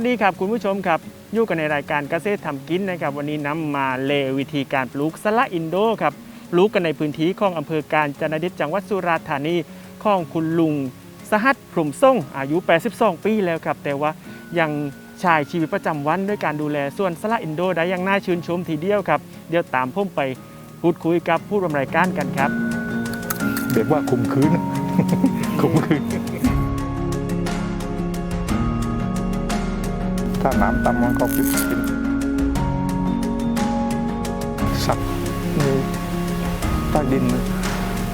วัสดีครับคุณผู้ชมครับอยู่กันในรายการเกษตรทำกินนะครับวันนี้นำมาเลวิธีการปลูกสละอินโดครับปลูกกันในพื้นที่ของอำเภอการจนดิตจังหวัดสุราษฎร์ธานีของคุณลุงสหัสพรมส่งอายุ 82 ปีแล้วครับ แต่ว่ายังชายชีวิตประจำวันด้วยการดูแลส่วนสละอินโดได้อย่างน่าชื่นชมทีเดียวครับ เดี๋ยวตามผมไปพูดคุยกับผู้ร่วมรายการกันครับเรียกว่าคุมคืนคุมคืน ถ้าน้ำต่ำมันก็ปิดกินสักมือใต้ดิน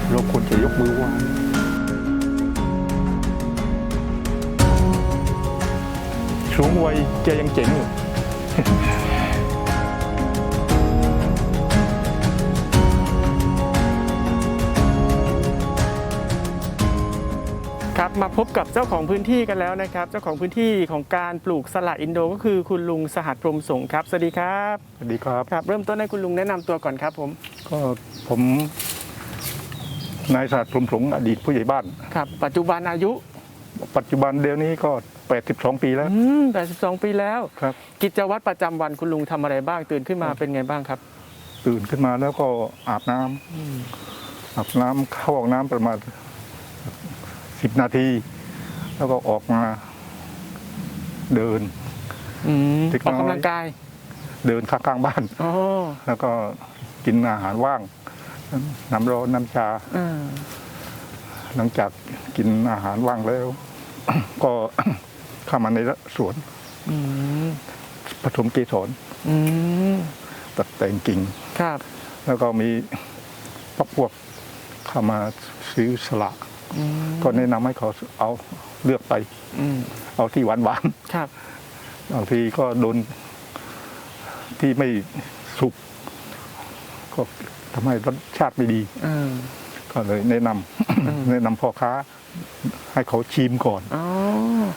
เราควรจะยกมือไหว้สูงวัยจะยังเจ๋งอยู่ มาพบกับเจ้าของพื้นที่กันแล้วนะครับ เจ้าของพื้นที่ของการปลูกสละอินโดก็คือคุณลุงสหัสพรหมสงฆ์ครับสวัสดีครับสวัสดีครับครับ เริ่มต้นให้คุณลุงแนะนำตัวก่อนครับผมก็ผมนายศาสตร์พรหมสงฆ์อดีตผู้ใหญ่บ้าน ครับ ปัจจุบันอายุปัจจุบันเดี๋ยวนี้ก็ 82 ปีแล้วอืม82 ปีแล้ว ครับ กิจวัตรประจำวันคุณลุงทำอะไรบ้างตื่นขึ้นมาเป็นไงบ้างครับตื่นขึ้นมาแล้วก็อาบน้ำอาบน้ำเข้าออกน้ำประมาณ 10นาที แล้วก็ออกมาเดิน อืมเล็กอน้อยอกกำลังกายเดินข้างๆบ้าน อ๋อแล้วก็กินอาหารว่าง น้ำร้อนน้ำชา อ่าหลังจากกินอาหารว่างแล้ว ก็ เข้ามาในสวนอืมผสมเกสรอืมตัดแต่งกิ่ง ครับ แล้วก็มีพักพวกเข้ามาซื้อสละอืม ก็แนะนำให้เขาเอาเลือกไป อืมเอาที่หวานหวานครับ ๆบางทีก็โดนที่ไม่สุกก็ทำให้รสชาติไม่ดีอ่าก็เลยแนะนำอืมแนะนำพ่อค้า ให้เขาชิมก่อน อ๋อ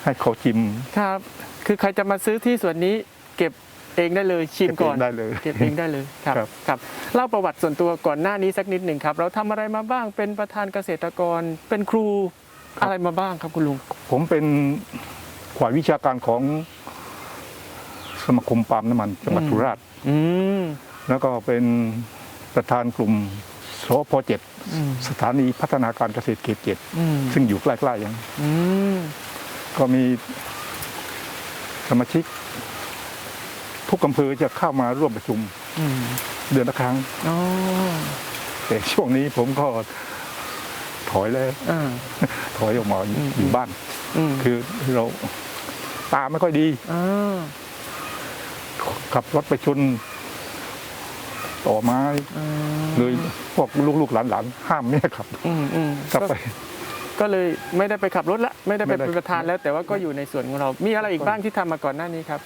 ให้เขาชิม ครับ คือใครจะมาซื้อที่สวนนี้ เก็บ เองได้เลยชิมก่อนเก็บเองได้เลยเก็บเองได้เลยครับครับ ครับเล่าประวัติส่วนตัวก่อนหน้านี้สักนิดหนึ่งครับ เราทำอะไรมาบ้างเป็นประธานเกษตรกร เป็นครูอะไรมาบ้างครับคุณลุง ผมเป็นฝ่ายวิชาการของสมาคมปาล์มน้ำมันจังหวัดอืม สุราษฎร์อืม แล้วก็เป็นประธานกลุ่มสพเจ็ดอืม สถานีพัฒนาการเกษตรเขตเจ็ดอืมซึ่งอยู่ใกล้ๆอย่างอืมก็มีสมาชิก ทุกอำเภอจะเข้ามาร่วมประชุมอืมเดือนละครั้งอ๋อแต่ช่วงนี้ผมก็ถอยแล้วอ่าถอยออกมาอืมอยู่บ้านอืมคือเราตาไม่ค่อยดีอ่าขับรถไปชนต่อไม้อ่าเลยพวกลูกๆหลานๆห้ามไม่ให้ขับอืมอืมกลับไปก็เลยไม่ได้ไปขับรถละไม่ได้ไปไม่ได้เป็นประธานแล้ว แต่ว่าก็อยู่ในส่วนของเรา มีอะไรอีกบ้างที่ทำมาก่อนหน้านี้ครับ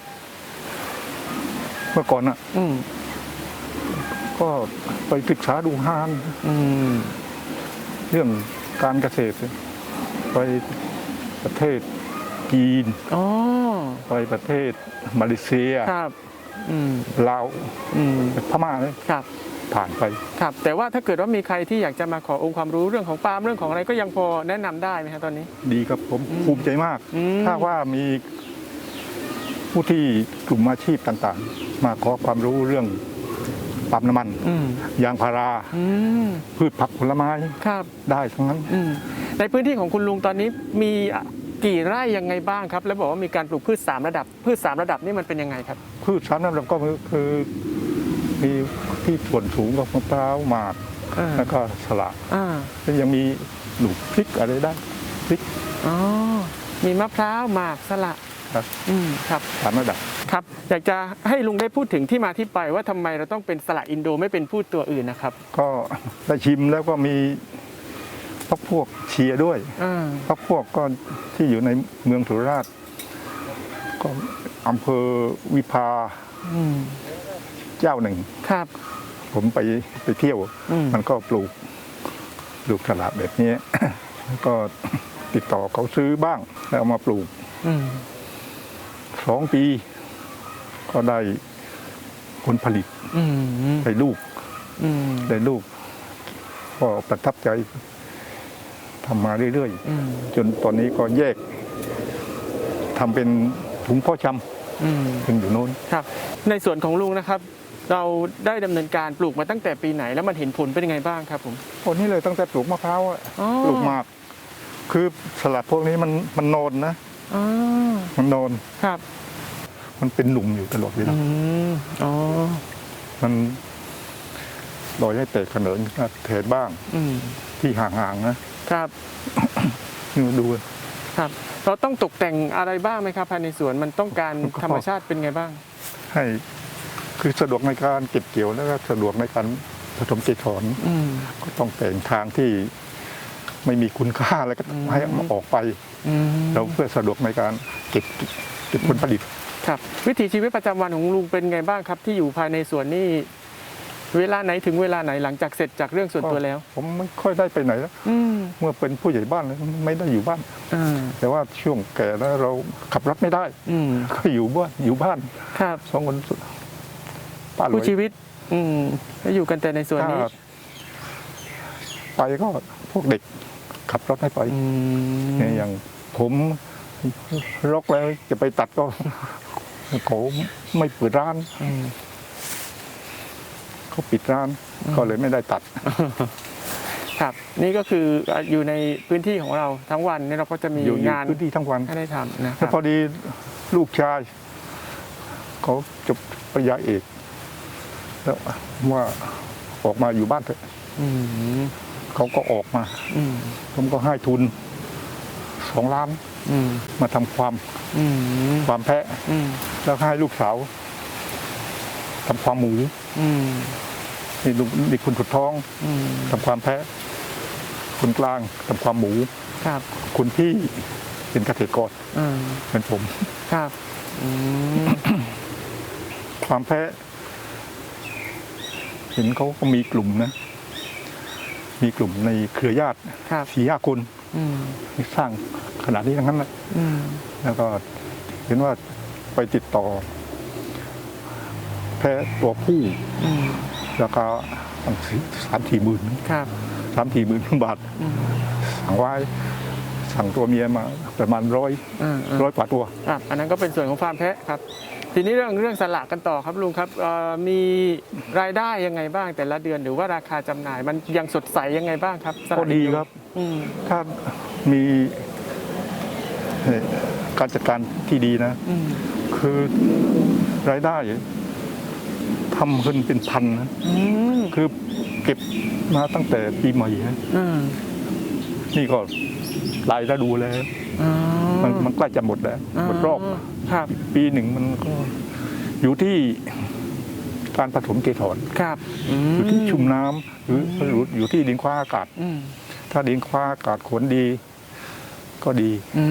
เมื่อก่อนอะอืมก็ไปศึกษาดูงานอืมเรื่องการเกษตร ไปประเทศจีน อ๋อไปประเทศมาเลเซียครับ อืมลาวอืมพม่าเลยครับ ผ่านไป ครับ แต่ว่าถ้าเกิดว่ามีใครที่อยากจะมาขอองค์ความรู้เรื่องของปาล์มเรื่องของอะไรก็ยังพอแนะนำได้ไหมครับตอนนี้ ดีครับผมอืมภูมิใจมาก อืม ถ้าว่ามีผู้ที่กลุ่มอาชีพต่างๆ มาขอความรู้เรื่องปั๊มน้ำมันอืมยางพารา อืมพืชผักผลไม้ครับได้ทั้งนั้น อืมในพื้นที่ของคุณลุงตอนนี้มีกี่ไร่ยังไงบ้างครับ แล้วบอกว่ามีการปลูกพืชสามระดับ พืชสามระดับนี่มันเป็นยังไงครับ พืชชั้นนั้นเราก็คือมีที่ส่วนสูงกับมะพร้าวหมากอ่า แล้วก็สละอ่าแล้วยังมีหลูกพริกอะไรได้พริกอ๋อมีมะพร้าวหมากสละ ครับอืมครับสามระดับครับ อยากจะให้ลุงได้พูดถึงที่มาที่ไปว่าทำไมเราต้องเป็นสละอินโดไม่เป็นพืชตัวอื่นนะครับก็ได้ชิมแล้วก็มีพักพวกเชียร์ด้วยอ่าพักพวกก็ที่อยู่ในเมืองสุราษฎร์ก็อำเภอวิภาอืมเจ้าหนึ่ง ครับ ผมไปไปเที่ยว อืม มันก็ปลูกปลูกสลัดแบบนี้ แล้วก็ติดต่อเขาซื้อบ้าง แล้วเอามาปลูก อืม สองปี ก็ได้ผลผลิตอืมได้ลูกอืมได้ลูก ก็ประทับใจทำมาเรื่อยอืมๆ จนตอนนี้ก็แยกทำเป็นถุงเพ่อชอืมถึงอยู่โน้น ครับ ในส่วนของลุงนะครับ เราได้ดำเนินการปลูกมาตั้งแต่ปีไหนแล้วมันเห็นผลเป็นยังไงบ้างครับผมพวกนี้เลยตั้งแต่ปลูกมะพร้าวอะอ๋อ ปลูกหมาก คือสลัดพวกนี้มันมันโนนนะ อ๋อมันโนนครับ มันเป็นหลุมอยู่ตลอดเวลาอืมอ๋อ มันลอยให้เตะขนนเทศบ้างอืม ที่ห่างๆนะครับ นี่มาดูครับ เราต้องตกแต่งอะไรบ้างไหมครับภายในสวนมันต้องการก็ธรรมชาติเป็นไงบ้าง ให้ คือสะดวกในการเก็บเกี่ยวแล้วก็สะดวกในการผสมเกสรอืม ก็ต้องแต่งทางที่ ไม่มีคุณค่าแล้วก็อืมให้มันออกไปอืมเราเพื่อสะดวกในการเก็บเก็บผลผลิตครับ วิถีชีวิตประจำวันของลุงเป็นไงบ้างครับ ที่อยู่ภายในสวนนี่เวลาไหนถึงเวลาไหนหลังจากเสร็จจากเรื่องส่วนตัวแล้ว ผมไม่ค่อยได้ไปไหนแล้วอืมเมื่อเป็นผู้ใหญ่บ้านแล้วไม่ได้อยู่บ้านอ่าแต่ว่าช่วงแก่แล้วเราขับรถไม่ได้อืมก็อยู่บ้านอยู่บ้านครับสองคนป้าหลผู้วยชีวิต อืมแล้วอยู่กันแต่ในส่วนนี้ถ้าไปก็พวกเด็ก ขับรถให้ไปอืมเนี่ยอย่างผมรกแล้วจะไปตัดก็เขาไม่เปิดร้านอืมเขาปิดร้านก็เลยไม่ได้ตัด ครับ นี่ก็คืออยู่ในพื้นที่ของเราทั้งวันเนี่ยเราก็จะมีอยู่อยู่งานพื้นที่ทั้งวันให้ได้ทำนะคแล้รัวบพอดีลูกชายเขาจบปริญญาเอกแล้วว่าออกมาอยู่บ้านเถอะอืม เขาก็ออกมา อืมผมก็ให้ทุนสองล้านอืมมาทำความอืมความแพะ อืมแล้วให้ลูกสาวทำความหมูอืมนี่ลูกนี่คุณสุดท้องอืมทำความแพะคุณกลางทำความหมู ครับคุณพี่เป็นเกษตรกรอืมเป็นผม ครับอืมความแพะเห็นเขาก็มีกลุ่มนะ มีกลุ่มในเครือญาติครับสี่ห้าคนอืมสร้างขนาดนี้ทั้งนั้นแหละอืมแล้วก็เห็นว่าไปติดต่อ แพะตัวผู้อืมราคาตั้งสามสี่หมื่นครับสามสี่หมื่นบาทอืมสั่งไว้สั่งตัวเมียมาประมาณร้อยอ่าร้อยกว่าตัวครับอันนั้นก็เป็นส่วนของฟาร์มแพะครับ ทีนี้เรื่องเรื่องสละกันต่อครับลุงครับเอ่อมีรายได้ยังไงบ้างแต่ละเดือนหรือว่าราคาจำหน่าย มันยังสดใสยังไงบ้างครับสละก็ดีครับอืมถ้ามีเอ่อการจัดการที่ดีนะอืมคือรายได้ทำขึ้นเป็นพันนะอืมคือเก็บมาตั้งแต่ปีใหม่นะอืมนี่ก็รายได้ดูแล้วอ๋อมันมันใกล้จะหมดแล้วหมดรอบ ครับ ปีหนึ่งมันก็อยู่ที่การผสมเกสรครับอือยู่ที่ชุ่มน้ำหรือหรืออยู่ที่ดินคว้าอากาศ อืมถ้าดินคว้าอากาศขนดี ก็ดี อื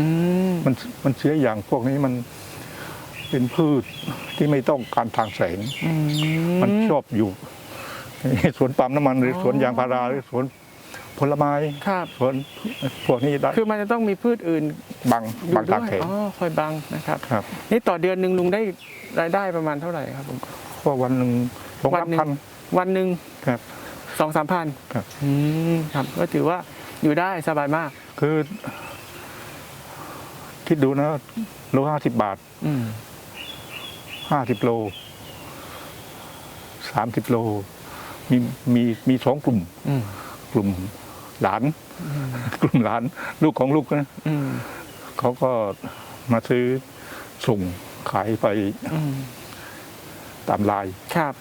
มมันมันเสียอย่างพวกนี้มันเป็นพืชที่ไม่ต้องการทางแสง อืมันชอบอยู่สวนปาล์มน้ำมันหรืออ๋อสวนยางพาราหรือสวน ผลไม้ครับสวนพวกนี้ได้คือมันจะต้องมีพืชอื่นบังอยู่บังด้ทางวยแสงอ๋อคอยบังนะครับครับ นี่ต่อเดือนหนึ่งลุงได้รายได้ประมาณเท่าไหร่ครับผมเพราะวันหนึ่งสองวัสามหนึ่งพันวันหนึ่งครับสองสามพันครับอืมครับก็ถือว่าอยู่ได้สบายมาก คือ คิดดูนะโลห้าสิบบาทอืมห้าสิบโลสามสิบโล มีมีมีสองกลุ่มอืมกลุ่ม หลาน กลุ่มหลาน ลูกของลูกนะอืมเขาก็มาซื้อส่งขายไปอืมตามไลายครับ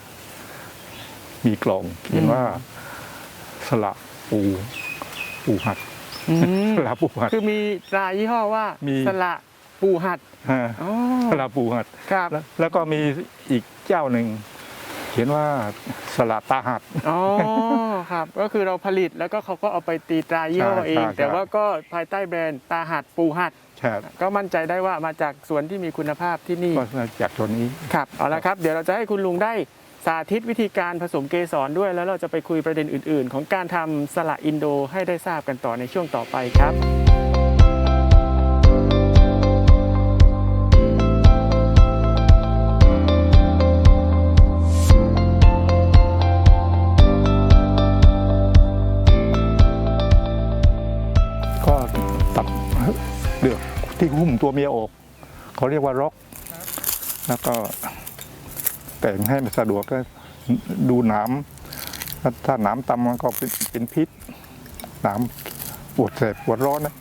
มีกล่องเขียนอืมว่า สละปูปูหัดอืมสละปูหัด คือมีรายยี่ห้อว่ามีสละปูหัดฮะอ๋อสละปูหัดครับแล้วแล้วก็มีอีกเจ้าหนึ่ง เขียนว่าสละตาหัด อ๋อครับก็คือเราผลิตแล้วก็เขาก็เอาไปตีตรายี่ห้อใช่เอง ใช่แต่ว่าก็ภายใต้แบรนด์ตาหัดปูหัดใช่ก็มั่นใจได้ว่ามาจากสวนที่มีคุณภาพที่นี่ ก็จากตัวนี้ ครับเอาละครับเดี๋ยวเราจะให้คุณลุงได้สาธิตวิธีการผสมเกสรด้วย แล้วเราจะไปคุยประเด็นอื่น ๆ ของการทำสละอินโดให้ได้ทราบกันต่อในช่วงต่อไปครับ ที่หุ้มตัวเมียออก เขาเรียกว่าร็อกแล้วก็แต่งให้มันสะดวกก็ดูหนามถ้าหนามต่ำมันก็เป็นเป็นพิษหนามปวดแสบปวดร้อนนะ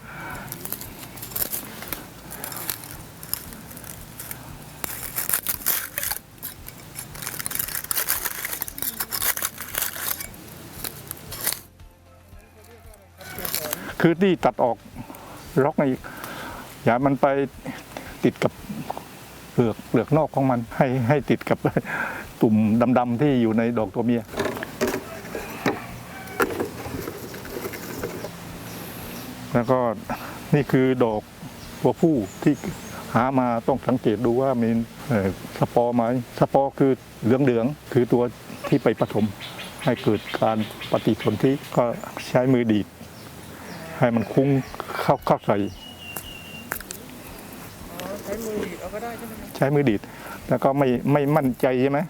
คือที่ตัดออกล็อกใน อย่ามันไปติดกับเปลือกเปลือกนอกของมันให้ให้ติดกับตุ่มดำๆที่อยู่ในดอกตัวเมียแล้วก็นี่คือดอกตัวผู้ที่หามาต้องสังเกตดูว่ามีสปอร์ไหมสปอร์คือเหลืองๆคือตัวที่ไปผสมให้เกิดการปฏิสนธิก็ใช้มือดีดให้มันคุ้งเข้าเข้าใส่ มือดีดเอาก็ได้ใช่ไหมครับใช้มือดีด แล้วก็ไม่ไม่มั่นใจใช่ไหม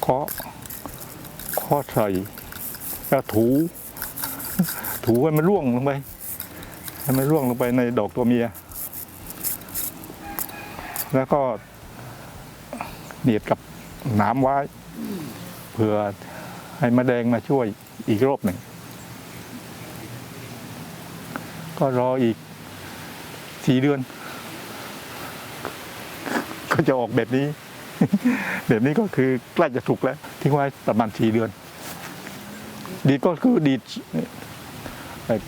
เคาะเคาะใส่แล้วถู ถูให้มันร่วงลงไปให้มันร่วงลงไปในดอกตัวเมีย แล้วก็เหนียดกับหนามไว้เพื่อให้มะแดงมาช่วยอีกรอบหนึ่ง ก็รออีก สี่เดือน ก็จะออกแบบนี้ แบบนี้ก็คือใกล้จะถูกแล้ว ทิ้งไว้ประมาณสี่เดือน ดีดก็คือดีดเอ่อ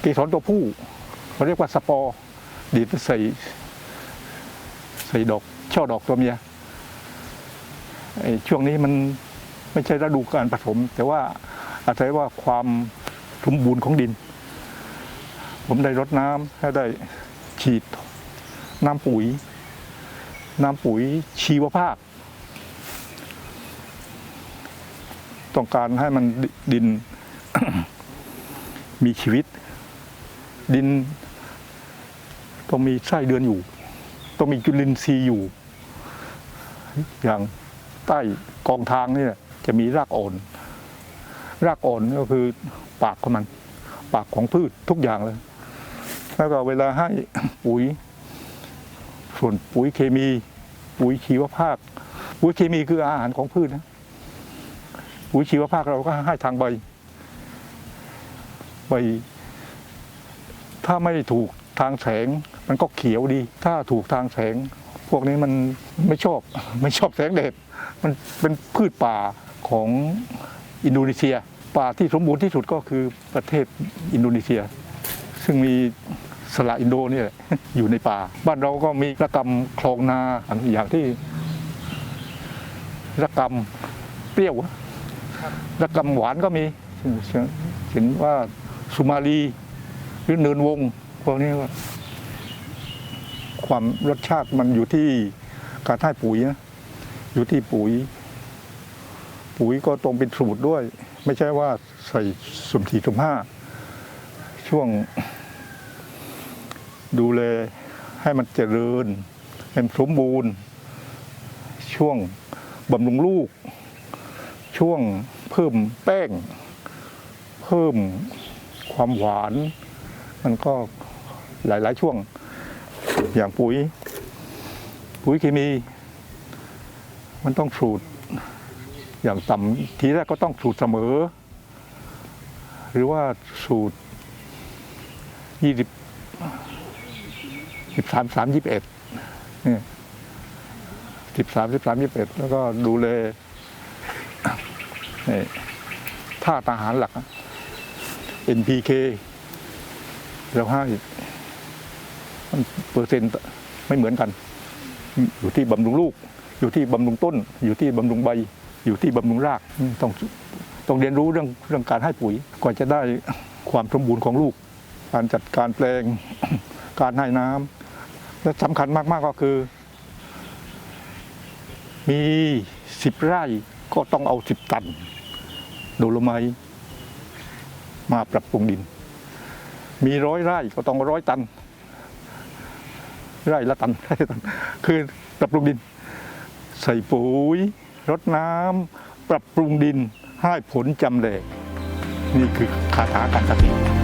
เกสรตัวผู้เขาเรียกว่าสปอร์ดีดใส่ใส่ดอกช่อดอกตัวเมียช่วงนี้มันไม่ใช่ฤดูการผสม แต่ว่าอาศัยว่าความสมบูรณ์ของดิน ผมได้รดน้ำและได้ ฉีดน้ำปุ๋ย น้ำปุ๋ยชีวภาพ ต้องการให้มันดิดนมีชีวิต ดินต้องมีไส้เดือนอยู่ ต้องมีจุลินทรีย์อยู่ อย่างใต้กองทางนี่จะมีรากอ่อน รากอ่อนก็คือปากของมัน ปากของพืชทุกอย่างเลย แล้วก็เวลาให้ปุ๋ย ส่วนปุ๋ยเคมี ปุ๋ยชีวภาพปุ๋ยเคมีคืออาหารของพืชนะปุ๋ยชีวภาพเราก็ให้ทางใบใบ ถ้าไม่ถูกทางแสงมันก็เขียวดี ถ้าถูกทางแสง พวกนี้มันไม่ชอบไม่ชอบแสงแดดมันเป็นพืชป่าของอินโดนีเซีย ป่าที่สมบูรณ์ที่สุดก็คือประเทศอินโดนีเซีย ซึ่งมี สละอินโดนี่ยอยู่ในป่า บ้านเราก็มีระกำคลองนาอย่างที่ระกำเปรี้ยวระกำหวานก็มีเห็นว่าสุมาลีหรือเนินวงพวกนี้ก็ความรสชาติมันอยู่ที่การให้ปุ๋ยนะอยู่ที่ปุ๋ย ปุ๋ยก็ตรงเป็นสูตรด้วย ไม่ใช่ว่าใส่สุ่มสี่สุ่มห้าช่วง ดูแลให้มันเจริญให้มันสมบูรณ์ ช่วงบำรุงลูก ช่วงเพิ่มแป้ง เพิ่มความหวาน มันก็หลาย ๆ ช่วงอย่างปุ๋ย ปุ๋ยเคมี มันต้องสูตรอย่างต่ำทีแรกก็ต้องสูตรเสมอ หรือว่าสูตรยี่สิบ สิบสามสามยี่สิบเอ็ดนี่สิบสามสิบสามยี่สิบเอ็ดแล้วก็ดูแลนี่าตาหารหลัก NPK เราให้มันเปอร์เซ็นต์ไม่เหมือนกัน อยู่ที่บำรุงลูก อยู่ที่บำรุงต้น อยู่ที่บำรุงใบ อยู่ที่บำรุงรากต้องต้องเรียนรู้เรื่องเรื่องการให้ปุ๋ยกว่าจะได้ความสมบูรณ์ของลูก การจัดการแปลง การให้น้ำ และสำคัญมากๆก็คือ มีสิบไร่ก็ต้องเอาสิบตันโดโลไมมาปรับปรุงดิน มีร้อยไร่ก็ต้องร้อยตัน ไร่ละตันไร่ละตัน คือปรับปรุงดิน ใส่ปุ๋ยรดน้ำปรับปรุงดินให้ผลจำแลนี่คือคาถาการเกษตร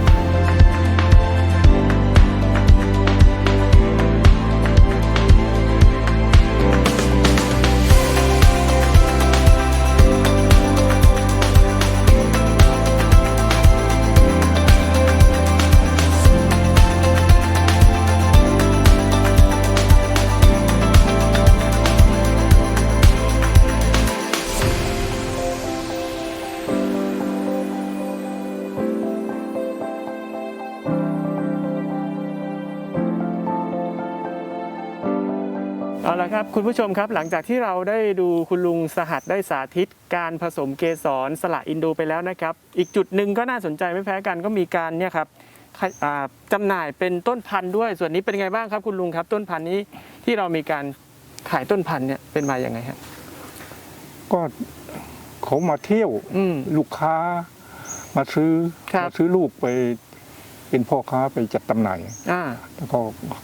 ครับคุณผู้ชมครับหลังจากที่เราได้ดูคุณลุงสหัสได้สาธิต การผสมเกสรสละอินโดไปแล้วนะครับ อีกจุดหนึ่งก็น่าสนใจไม่แพ้กันก็มีการเนี่ยครับขายอ่าจำหน่ายเป็นต้นพันธุ์ด้วยส่วนนี้เป็นไงบ้างครับคุณลุงครับ ต้นพันธุ์นี้ที่เรามีการขายต้นพันธุ์เนี่ยเป็นมาอย่างไงครับก็เขามาเที่ยวอืม ลูกค้ามาซื้อครับ มาซื้อลูกไป เป็นพ่อค้าไปจัดจำหน่ายอ่าแล้วก็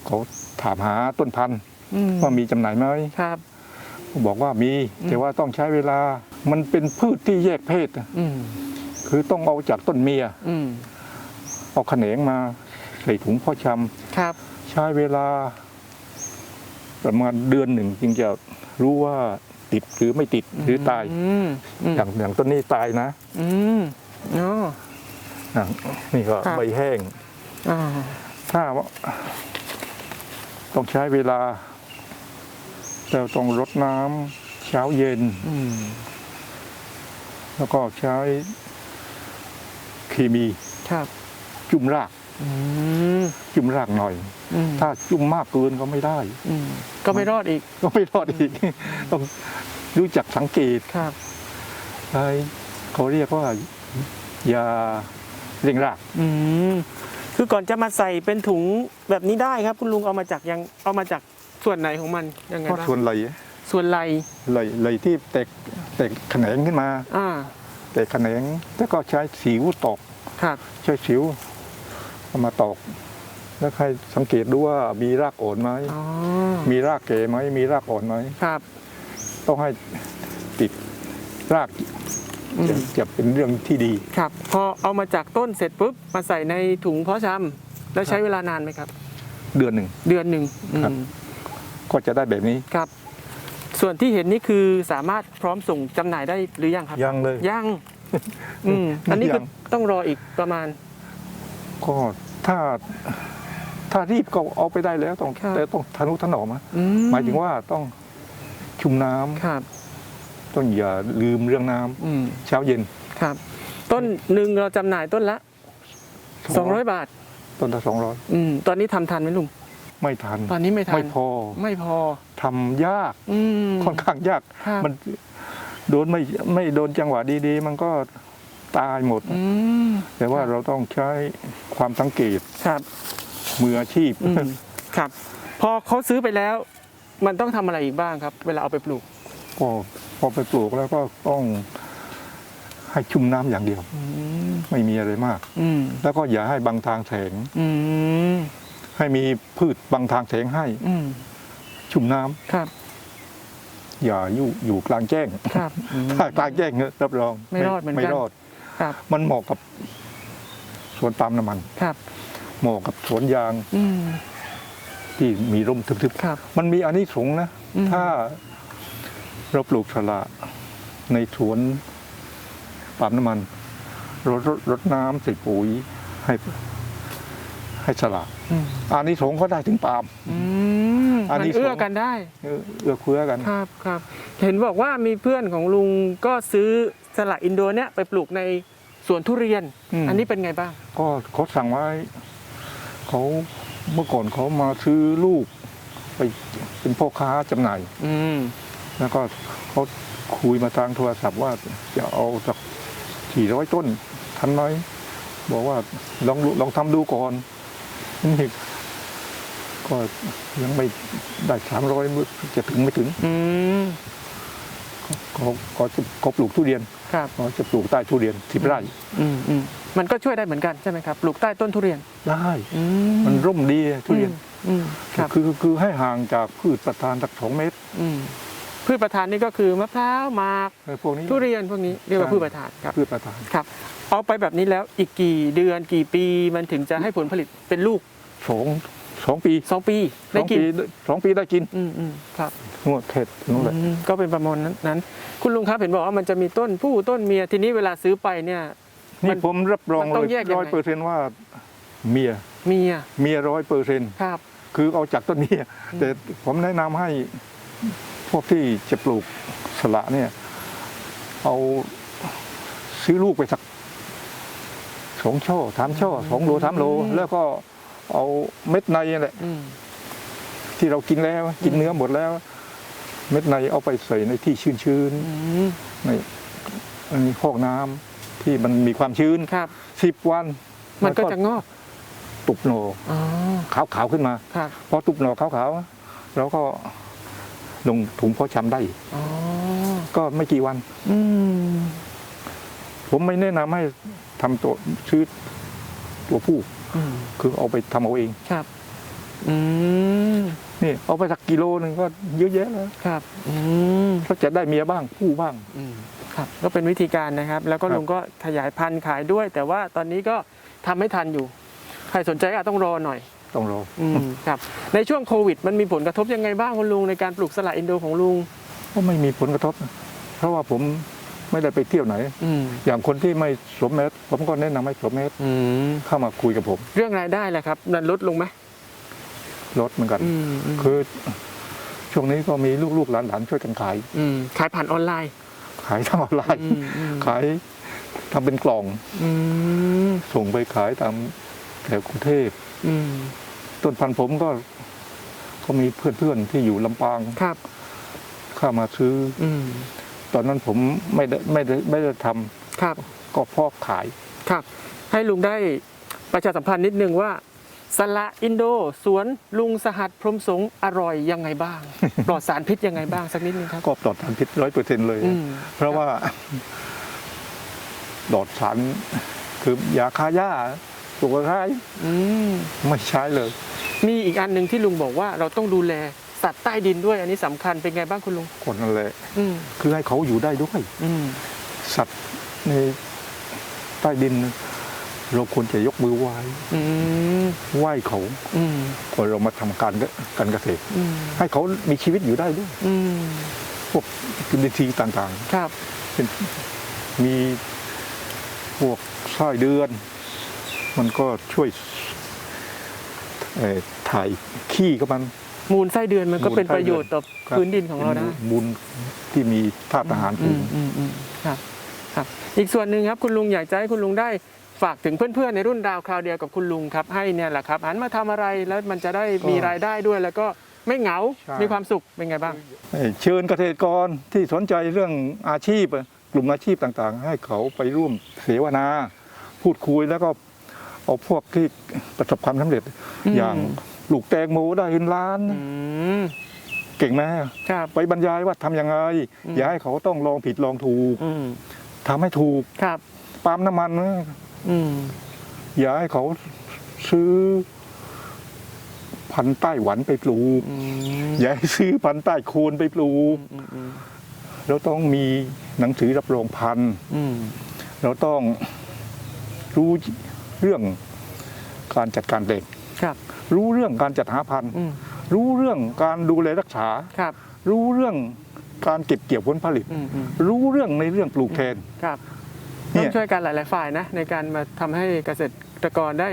เขาถามหาต้นพันธุ์อืม ว่ามีจำหน่ายไหมครับบอกว่ามีอืมแต่ว่าต้องใช้เวลา มันเป็นพืชที่แยกเพศนะอืมคือต้องเอาจากต้นเมียอืมเอาแขนงมาใส่ถุงพ่อชครับำใช้เวลา ประมาณเดือนหนึ่งจึงจะรู้ว่าติดหรือไม่ติดหรือตายอืมอืมอย่างอย่างต้นนี้ตายนะอืมอ๋ออะนี่ก็ครับใบแห้งอ่าถ้าว่าต้องใช้เวลา แต่ต้องรดน้ำเช้าเย็นอืมแล้วก็ใช้เคมีครับจุ่มรากอืมจุ่มรากหน่อยอืมถ้าจุ่มมากเกินก็ไม่ได้อืมก็ไม่รอดอีก ก็ไม่รอดอีก ต้องรู้จักสังเกตครับใช้เขาเรียกว่ายาเร่งรากอืมคือก่อนจะมาใส่เป็นถุงแบบนี้ได้ครับ คุณลุงเอามาจากยังเอามาจาก ส่วนไหนของมันยังไงเพราะบ้างส่วนไหลส่วนไหลไหลไหลที่แตกแตกแขนงขึ้นมา อ่าแตกแขนงแล้วก็ใช้สิวตอกครับใช้สิวเอามาตอก แล้วใครสังเกตดูว่ามีรากอ่อนไหมอ๋อมีรากเก๋ไหมมีรากอ่อนไหมครับต้องให้ติดรากอืจะมจะเป็นเรื่องที่ดี ครับ พอเอามาจากต้นเสร็จปุ๊บมาใส่ในถุงเพาะชำแล้วใช้เวลานานไหมครับ เดือนหนึ่ง เดือนหนึ่งอืมครับ ก็จะได้แบบนี้ ครับ ส่วนที่เห็นนี่คือสามารถพร้อมส่งจำหน่ายได้หรือยังครับยังเลย ยังอืมอันนี้ก็ยัง ต้องรออีกประมาณ ก็ถ้าถ้ารีบก็เอาไปได้แล้วต้องครับ แต่ต้องทนุถนอมนะอืหมายถึงว่าต้องชุมน้ำครับ ต้องอย่าลืมเรื่องน้ำอืมเช้าเย็นครับ ต้นหนึ่งเราจำหน่ายต้นละ 200 บาท ต้นละสองร้อยอืมตอนนี้ทำทันไหมลุง ไม่ทันตอนนี้ไม่ทันไม่พอไม่พอทำยากอืม ค่อนข้างยาก ครับ มันโดนไม่ไม่โดนจังหวะดีๆ มันก็ตายหมด อืมแต่ว่าเราต้องใช้ความสังเกตครับมืออาชีพ อืมครับ พอเขาซื้อไปแล้ว มันต้องทำอะไรอีกบ้างครับ เวลาเอาไปปลูก ก็พอไปปลูกแล้วก็ต้องให้ชุ่มน้ำอย่างเดียว อืมไม่มีอะไรมาก อืมแล้วก็อย่าให้บังทางแสง อืม ให้มีพืชบังทางแสงให้ อืมชุ่มน้ำครับ อย่าอยู่อยู่กลางแจ้งครับอืม ถ้ากลางแจ้งเนี่ยรับรองไม่รอดเหมือนกัน ไม่รอด ครับ มันเหมาะกับสวนปาล์มน้ำมัน ครับ เหมาะกับสวนยางอืม ที่มีร่มทึบครับ ๆมันมีอานิสงส์นะ อืม ถ้าเราปลูกสละในสวนปาล์มน้ำมันรดรดรดน้ำใส่ปุ๋ยให้ ให้สละอืมอานิสงส์ก็ได้ถึงปาล์มอืมอันมันนี้เอื้อสงกันได้เออเอื้อเฟื้อกันครับครับ เห็นบอกว่ามีเพื่อนของลุงก็ซื้อสละอินโดเนี่ยไปปลูกในสวนทุเรียนมอันนี้เป็นไงบ้าง ก็เขาสั่งไว้เขาเมื่อก่อนเขามาซื้อลูกไปเป็นพ่อค้าจำหน่ายอืมแล้วก็เขาคุยมาทางโทรศัพท์ว่าจะเอาสักสี่ร้อยต้นทันไหมบอกว่าลองลองทำดูก่อน นี่ก็ยังไม่ได้สามร้อยจะถึงไม่ถึงอืมเขาเขาจะเขาปลูกทุเรียนครับเขาจะปลูกใต้ทุเรียนสิบไร่อืมอืมมันก็ช่วยได้เหมือนกันใช่ไหมครับปลูกใต้ต้นทุเรียนได้อืมันร่มดีทุเรียนอืมครับคือคือให้ห่างจากพืชประทานสักสองเมตร อืมพืชประทานนี่ก็คือมะพร้าวหมากเออพวกนี้ทุเรียนพวกนี้เรียกว่าใช่พืชประทานครับพืชประทานครับ เอาไปแบบนี้แล้วอีกกี่เดือนกี่ปีมันถึงจะให้ผลผลิตเป็นลูกสองสองปีสองปีสได้องกินปีสองปีได้กินอืมอืมครับนวดเผ็ดนู่นแหละอืมก็เป็นประมาณนั้นนั้น คุณลุงครับเห็นบอกว่ามันจะมีต้นผู้ต้นเมียทีนี้เวลาซื้อไปเนี่ยมันี่นผมรับรองมันเลต้องยแยกยังไงร้อยเปอร์เซนต์ว่าเมียเมียเมียร้อยเปอร์เซนต์ครับ คือเอาจากต้นเมียอืมแต่ผมแนะนำให้พวกที่จะปลูกสละเนี่ย เอาซื้อลูกไปสัก สองช่อสามช่อสองโลสามโล แล้วก็เอาเม็ดในนั่นแหละอืมที่เรากินแล้วกินเนื้อหมดแล้ว เม็ดในเอาไปใส่ในที่ชื้นอืมๆในในพอกน้ำที่มันมีความชื้นครับสิบวัน มันก็จะงอก ตุบโหนอ๋อขาวๆขึ้นมาครับพอตุบโหนขาวๆแล้วก็ลงถุงเพาะชำได้อ๋อก็ไม่กี่วัน อืม ผมไม่แนะนำให้ทำตัวซื้อตัวผู้อืมคือเอาไปทำเอาเองครับ อืมนี่เอาไปสักกิโลหนึ่งก็เยอะแยะแล้วครับ อืมถ้าจะได้เมียบ้างผู้บ้างอืมครับก็เป็นวิธีการนะครับ แล้วก็ครับลุงก็ขยายพันธุ์ขายด้วย แต่ว่าตอนนี้ก็ทำไม่ทันอยู่ ใครสนใจก็อาจต้องรอหน่อย ต้องรออืมครับ ในช่วงโควิด มันมีผลกระทบยังไงบ้างคุณลุงในการปลูกสละอินโดของลุงก็ไม่มีผลกระทบนะเพราะว่าผม ไม่ได้ไปเที่ยวไหนอืมอย่างคนที่ไม่สวมแมสผมก็แนะนำให้สวมแมสอืมเข้ามาคุยกับผมเรื่องรายได้แหละครับมันลดลงไหมลดเหมือนกันอืมอืมคือช่วงนี้ก็มีลูกๆหลานๆช่วยกันขายอืมขายผ่านออนไลน์ ขายทางออนไลน์อืมอืมขายทำเป็นกล่องอืมส่งไปขายตามแถวกรุงเทพอืมต้นพันธุ์ผมก็ก็มีเพื่อนๆที่อยู่ลำปางครับ เข้ามาซื้ออืม ตอนนั้นผมไม่ได้ไม่ได้ไม่ได้ทำครับก็เพาะขาย ครับ ให้ลุงได้ประชาสัมพันธ์นิดนึงว่าสละอินโดสวนลุงสหัสพรหมสงฆ์อร่อยยังไงบ้าง ปลอดสารพิษยังไงบ้างสักนิดนึงครับ ก็ปลอดสารพิษร้อยเปอร์เซ็นต์เลย อืม เพราะว่าปลอดสารคือยาฆ่าหญ้าตัวกระายอืม ไม่ใช้เลย มีอีกอันหนึ่งที่ลุงบอกว่าเราต้องดูแล สัตว์ใต้ดินด้วยอันนี้สำคัญเป็นไงบ้างคุณลุงคนนั่นแหละอืมคือให้เขาอยู่ได้ด้วยอืมสัตว์ในใต้ดิน เราควรจะยกมือไหว้อืมไหว้เขาอืมก่อนเรามาทำการการเกษตรอืมให้เขามีชีวิตอยู่ได้ด้วยอืมพวกจุลินทรีย์ต่างครับๆเป็นมีพวกไส้เดือน มันก็ช่วยเอ่อถ่ายขี้กับมัน มูลไส้เดือนมันก็มูลเป็นไส้เดือนประโยชน์ต่อครับพื้นดินของเราได้มูลที่มีธาตุอาหารอืสูมงอืมอืมครับครับ อีกส่วนหนึ่งครับคุณลุงอยากจะให้คุณลุงได้ฝากถึงเพื่อนๆในรุ่นราวคราวเดียวกับคุณลุงครับ ให้เนี่ยแหละครับหันมาทำอะไรแล้วมันจะได้มีรายได้ด้วยแล้วก็ไม่เหงา มีความสุขเป็นไงบ้างเอ่อเชิญเกษตรกรที่สนใจเรื่องอาชีพ กลุ่มอาชีพต่างๆ ให้เขาไปร่วมเสวนา พูดคุยแล้วก็เอาพวกที่ประสบความสำเร็จอืมอย่างป ลูกแตงโมได้เงินล้าน อืมเก่งไหมครับ ไปบรรยายว่าทำยังไง อืม อย่าให้เขาต้องลองผิดลองถูกอืมทำให้ถูกครับปาล์มน้ำมันนะอืมอย่าให้เขาซื้อ พันธุ์ไต้หวันไปปลูก อืมอย่าให้ซื้อพันธุ์ใต้โคนไปปลูก อืมอืมเราต้องมีหนังสือรับรองพันธุ์ อืมเราต้องรู้เรื่องการจัดการเด็ก ครับ รู้เรื่องการจัดหาพันธุ์อืมรู้เรื่องการดูแลรักษาครับรู้เรื่องการเก็บเกี่ยวผลผลิตอืมอืมรู้เรื่องในเรื่องปลูกแทนครับเนี่ต้อยงช่วยกันหลาย ๆ ฝ่ายนะในการมาทำให้เกษตรกรได้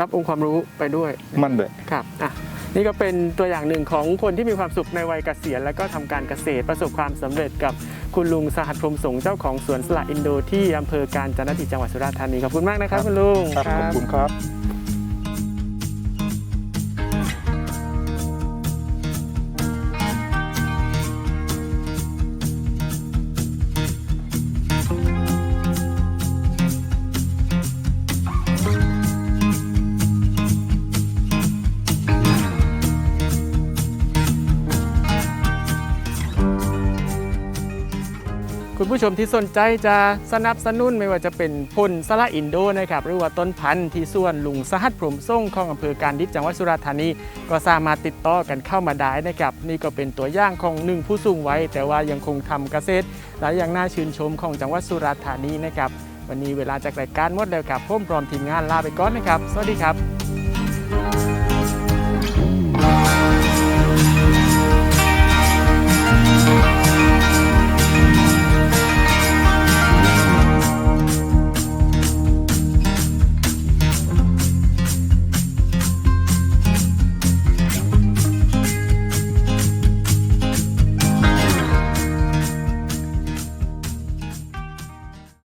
รับองค์ความรู้ไปด้วย มันเลยครับอะนี่ก็เป็นตัวอย่างหนึ่งของคนที่มีความสุขในวัยเกษียณ แล้วก็ทำการเกษตรประสบความสำเร็จกับคุณลุงสหัสพรหมสงฆ์เจ้าของสวนสละอินโดที่อำเภอการจนดิตจังหวัดสุราษฎร์ธานีขอบคุณมากนะครับคุณลุงครับขอบคุณครับ คุณผู้ชมที่สนใจจะสนับสนุนไม่ว่าจะเป็นพลสละอินโดนะครับหรือว่าต้นพันธุ์ที่ส่วนลุงสหัสพรมส่งของอำเภอการดิตจังหวัดสุราษฎร์ธานี ก็สามารถติดต่อกันเข้ามาได้นะครับนี่ก็เป็นตัวอย่างของหนึ่งผู้สูงวัยแต่ว่ายังคงทำเกษตรและยังน่าชื่นชมของจังหวัดสุราษฎร์ธานีนะครับวันนี้เวลาจากรายการหมดแล้วครับผมพร้อมทีมงานลาไปก่อนนะครับ สวัสดีครับ